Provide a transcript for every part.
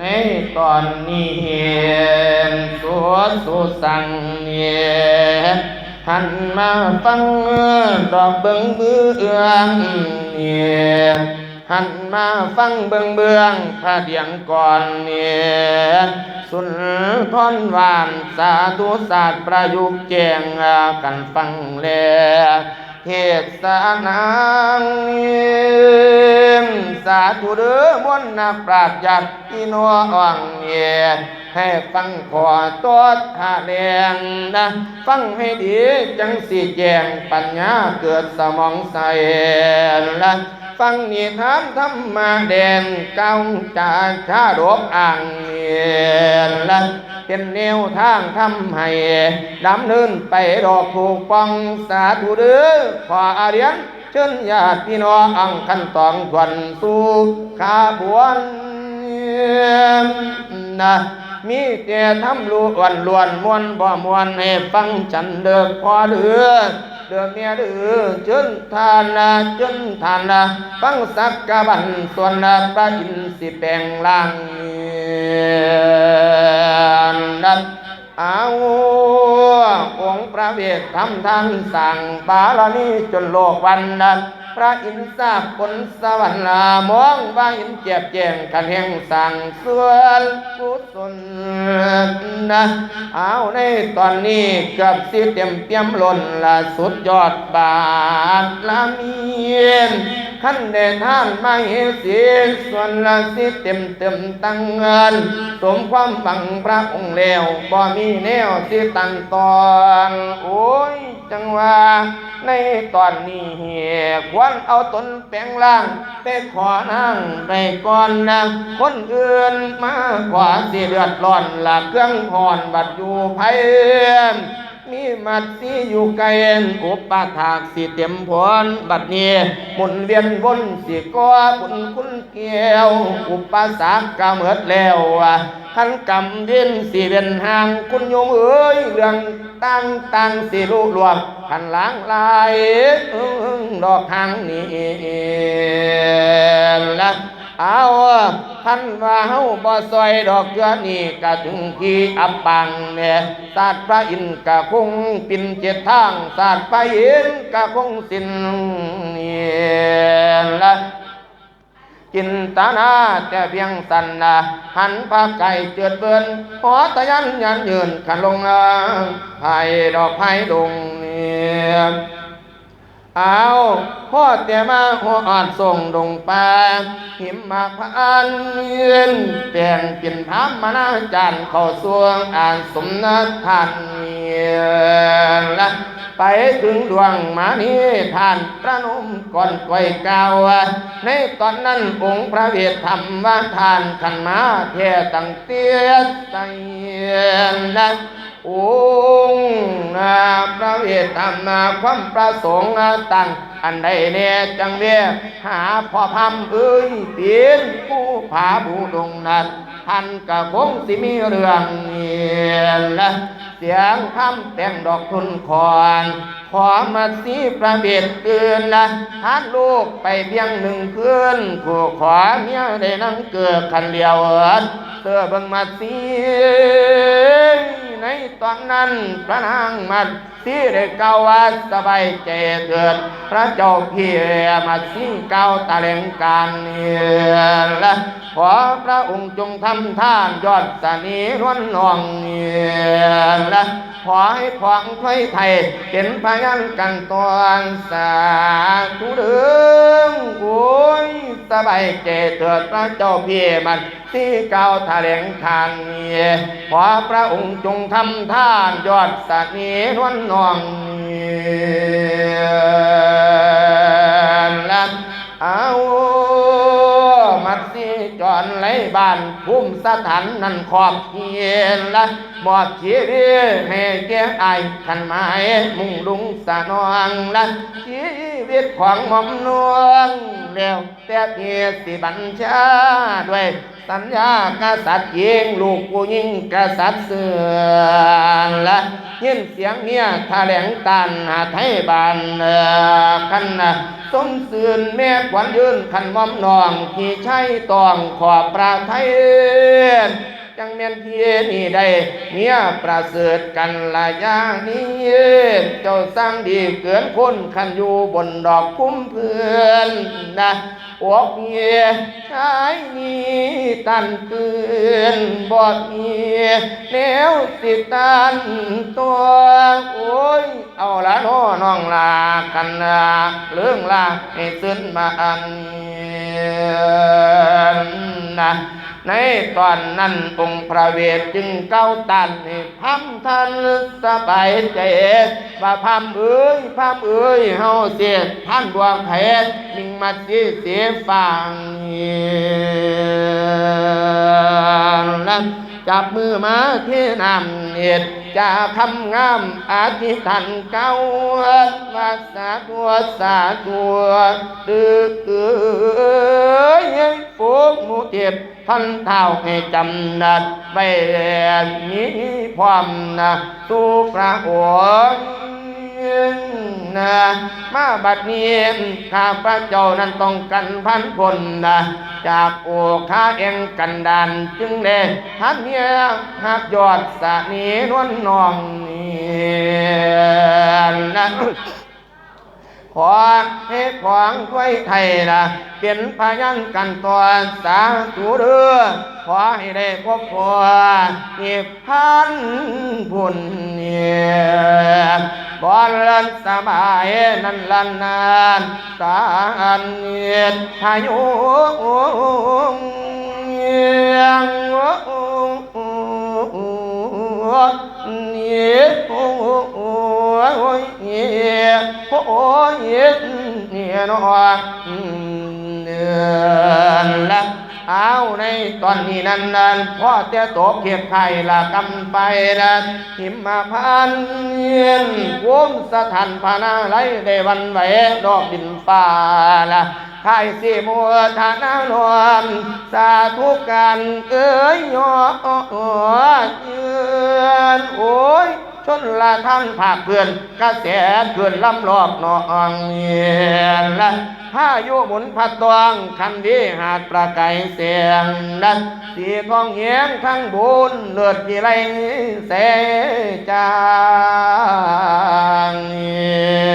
ในตอนนี้เห็นสัวสุสังเนียหันมาฟังดอกเบิงเบืองเนี่ยหันมาฟังเบิงเบืองพระเดียงก่อนเนี่ยสุนทรหวานสาธุศาสตร์ประยุกต์แจงกันฟังแลเทศนางเนีย สาธุเด้อมนนักปราชญ์ญาติโนอ่องเยให้ฟังขอตัวท่าแดงนะ ฟังให้ดีจังสิแจงปัญญาเกิดสมองใสละฟังนิทานธรรมะแดนเก้าจาชาดบอ่างเนียละเป็นแนวทางทำให้ดำเนินไปดอกถูกปองสาธุเด้อขออาเรียน ชิญญาติพี่น้องอังคันตองทวนสู่ขาบวนนะมีแต่ทำล้วนลวนมวนบ่มวนให้ฟังฉันเด้อพอเด้อเด้อเมียเด้อเชิญทานนะเชิญทานนะฟังสักกะบันส่วนนะพระอินสิแปลงลางนั้นเอา องค์พระเวททำทางสั่งบาลนี้จนโลกวันนั้น พระอินทร์ทราบผลสวรรค์ลามองว่าอินเจ็บแจงกันแห่งสั่งส่วนกุศลนะเอาในตอนนี้กือบสิเต็มเปี่ยมล้นละสุดยอดบาทละเมียนขั้นเดท่านมาเหสีส่วนละสิเต็มเต็มตั้งเงิน สมความฝังพระองค์แล้วบ่มีแนวสิตันตอนโอ้ยจังว่าในตอนนี้เหียควรเอาตนแปลงล่างไปขอนั่งไปก่อนนะคนอื่นมาขวาสิเดือดร้อนละเครื่องหอนบัดอยู่ไพนมีมัดสีอยู่ไกลอุปาถากสิเต็มพรบัดนี้หมุนเวียนวนสิก่อบุญคุณเกี่ยวอุปสรรคก็เหมิดแล้วขันกำดินสิเวียนห่างคุณโยมเอ้ยเรื่องตั้งตั้งสิรู้รวมขันล้างลายอื้อ ดอกทางนี้ละเอาท่านว่าเฮาบ่ซอยดอกเกลือนี่ก็ถึงที่อับปังเนี่ยศาสตร์พระอินทร์ก็คงปินเจ็ดทางศาสตร์พระอินก็คงสิ้นเนี่ยละจินตนาแต่เพียงสันนะหันพาไก่เจือดเบือนหอตะยันยันยืนขันลงอ่างไผ่ดอกไผ่ดงเนี่ย เอาพ่อแต่มาหัวอ่อนส่งดงปลาหิมมาพานเยืนแปลงเป็นพามมานาจันเข้าสวงอ่านสมนักทานเนียละไปถึงดวงมานี้ท่านพระนมก่อนไว้กาวในตอนนั้นองค์พระเวทธรรมว่าทานขันมาเทตั้งเตี้ยไตนะ องค์พระเวทธรรมมาความประสงค์ตั้งอันใดเนี่ยจังเรียหาพ่อพำเอ้ยเตียนผู้ผาบูดงนั้นท่านก็คงสิมีเรื่องนี่ละเสียงคำแต่งดอกทุนคอน ขอมาสีประเบียดเตือนละท่านลูกไปเพียงหนึ่งคืนผู้ขอเมียได้นั่งเกิดคันเดียวเอิ้นเตือบังมาสีในตอนนั้นพระนางมัดสีได้เก่าว่าสบายใจเถิดพระเจ้าเพียมาสีเก้าตะเลงการเนียละขอพระองค์จงทำท่านยอดสนีนวลนองเนี่ยละขอให้ขวางถ้วยไทยเป็นพยานกันตอนสาธุเดิมโอ้ยสบายเจเถิดพระเจ้าเพียมันที่เก่าทะเลงทานเนี่ยขอพระองค์จงทำท่านยอดสนีนวลนองเนี่ ไหลบ้านภูมิสถานนั่นขอบเขียนละมอบชีวิตให้แก่ไอายขันไม้มุ่งลุงสะนองละชีวิตของหม่อมนวงแล้วแต่เพียสิบัญชาด้วยสัญญากษัตริย์ยิงลูกผู้ยิงกษัตริย์เสือนละยินเสียงเนี่ยแถลงตันหาไทยบานกันนะ สมสื่นแม่ขวัญยืนขันมอมนอง ที่ใช้ตองขอบประไทย จังเมียนเพียนี่ได้เมียประเสริฐกันละยางนี้เจ้าสร้างดีเกินคนขันอยู่บนดอกคุ้มเพื่อนนะอกเมียชายนี้ตันเกินบอดเมียแนวสิตันตัวโอ้ยเอาละน้อน้องลากันนะเรื่องลาให้ซึ้นมาอันนะ ในตอนนั้นองค์พระเวทจึงเก้าตันให้พัมทันสบายใจว่าพัมเอ้ยพัมเอ้ยเฮาเสียท่านดวงเพชรมิงมาสีเสียฟังนั้นจับมือมาเทนำเอ็ด จาคำงามอาธิทันเก้าว่าสาตัวสาตัวดึกเอ้ยฟูกหมูเจ็บพันเท้าให้จำนัดไปนี้ความนะสู่พระองค์ มาบัดนี้ข้าพระเจ้านั้นต้องกันพันคนนะจากโอคาเองกันดานจึงเดทันเนียหักยอดสะนีนวลนองนี่นะ ขอให้ขวางไว้ไทยนะเป็นพยัญกันตัวสาธุเรือขอให้ได้พบผัวนิพพานบุญเนี่ยบอลลันสบายนันลันนานสานเนียทายุเนียง นี่ยโอ้ยเนี่ยโอ้ยเนี่ยนอนเนือนละเอาในตอนนี้นั้นนั้นพ่อเตี้ยโตเขียบไข่ละกำไปนะหิมมาพันเยียนวมสถานพานาไหลได้วันไหวดอกดินฟ้าละ ไข่สีมัวฐานานวมสาธุการเอ้ยยอเยือนโอ้ยชนละท่านภาคเพื่อนกระแสเพื่อนลำลอบนองเนียนละพายุหมุนพัดตวงคันดีหาดประไกเสียงดันสีทองเหียงทั้งบุญเลือดที่ไรเสจางเนี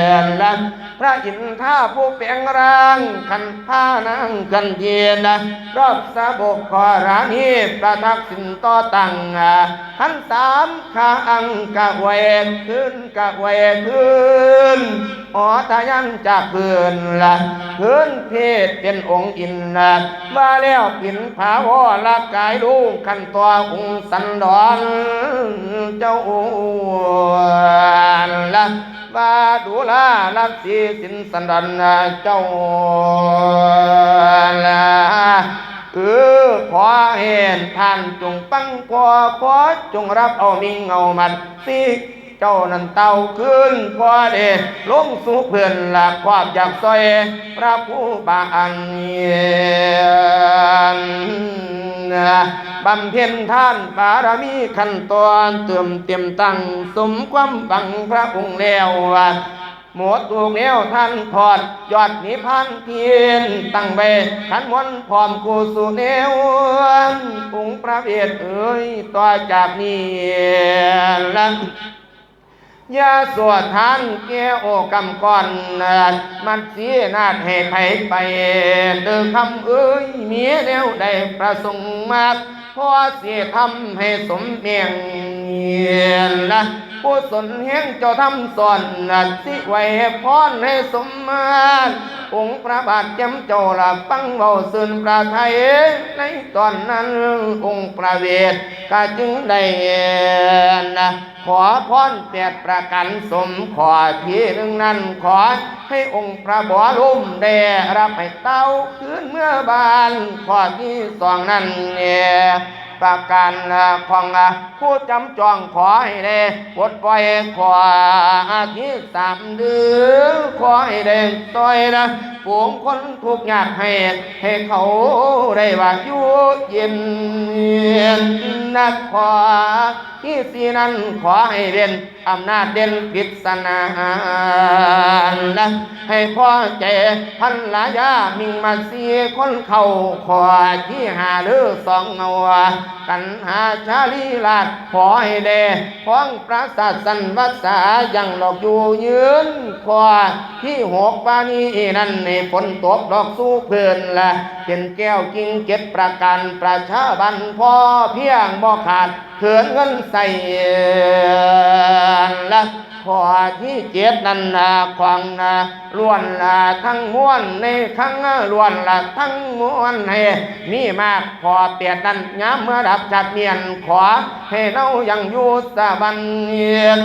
ยนละ พระอินทราผู้เปลียงร่างขันผ้านังกันเย็นนรอบสะบกขอรานีประทักสินต่อตังขันสามข้าอังกะเวกขึ้นกะเวกขึ้นอ๋อทายันจากเพื่อนละพื้นเพศเป็นองค์อินนะมาแล้วปินผาวอละกายลูกขันตัวองค์สันดอนเจ้าอวนละ มาดูแลรัสีสินสันดอนเจ้าละเออขอเห็นท่านจงปังขอขอจงรับเอามิงเงามันสิเจ้านั้นเต่าขึ้นพอเดลงสู่เพื่อนละความอยากซอยพระผู้บาอันเนียน บำเพ็ญท่านบารมีขั้นตอนเติมเต็มตั้งสมความบังพระองค์แล้วว่าหมดตัวแนวท่านทอดยอดนิพพานเพียนตั้งเบขันวันพร้อมกูสู่แนวองค์พระเวทเอ้ยต่อจากนี้ลันยาสวดทานแก้โอกำก่อนมันเสียนาดให้ไผไปเดินคำเอ้ยเมียแนวใดประสงค์มาก พอเสียทำให้สมเมียงเงียนนะ ผู้สนแห่งเจ้าทำสอนนัดสิไว้พรให้สมมาตรองค์พระบาทจำเจ้าละฟังเบาสืนประไทยในตอนนั้นองค์พระเวทก็จึงได้นะขอพรแปดประกันสมขอทีหนึ่งนั้นขอให้องค์พระบรมได้รับให้เต้าคืนเมื่อบานขอที่สองนั้นเนี่ย ประการของผู้จำจองขอให้ได้ปลดปล่อยขอที่สามเดือนขอให้ได้ต่อยนะฝูงคนทุกข์ยากให้ให้เขาได้ว่าอยู่เย็นนักขอที่สีนั้นขอให้เด่นอำนาจเด่นกิศนานะให้พ่อใจพันลายามิงมาสีคนเข้าขอที่หาหรือสองเงา กันหาชาลีลาดขอให้เดพ้องประสาทสันวัสายังหลอกอยู่ยืนขอที่หกปานี้นั่นในฝนตกดอกสู้เพื่อนละเป็นแก้วกิ่งเก็บประกันประชาบันพ่อเพียงบ่ขาดเขื่อนเงินใส่ละขอที่เจ็ดนั่นนะควางนะล้วนละทั้งม้วนในทั้งล้วนละทั้งม้วนให้มีมากขอเปียดนั้นย้ำเมื่อดับจัดเนียนขอให้เรายังอยู่สบันเนียน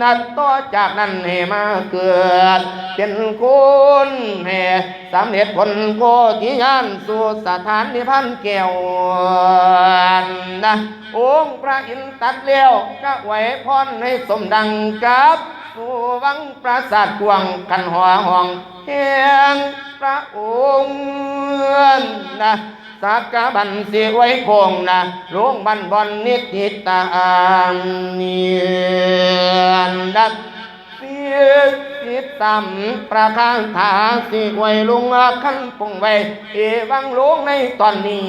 นัดต่อจากนั้นให้มาเกิด เป็นคุณให้สำเร็จผลโพธิญาณสู่สถานนิพพานแก้วนะองค์พระอินทร์ตัดเลี้ยวก็ไหวพรให้สมดังกับ สู่วังปราสาทกวงกันหัวห้องแห่งพระองค์นะสักกะบันสิไว้คงนะหลวงบันบอนนิติตางเนี สิตำประคางถาสิไว้ลุงขันปุงไว้เอวังลุงในตอนนี้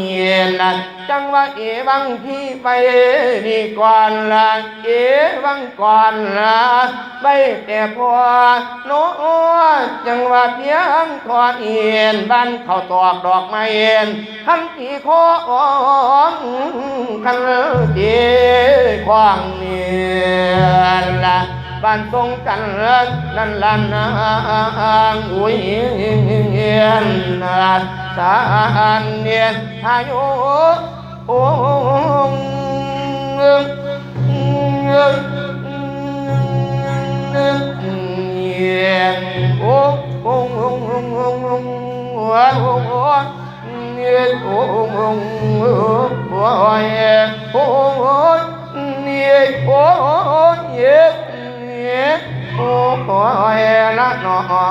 นะจังว่าเอวังพี่ไปนี่ก่อนละเอวังก่อนละไปแต่พอโน้จังว่าเพียงทอดเอียนบ้านเขาตอกดอกไม้เอ็นขันตีคออ่อนขันตีขวางเนียนละ บ้านทรงกันลันลันนางอุ้ยเงียนนาสานเนียนอายุโอ้เงียนโอ้โอ้โอ้โอ้โอ้โอ้โอ้โอ้เนียนโอ้โอ้โอ้ โอ้โหเฮนะโอ้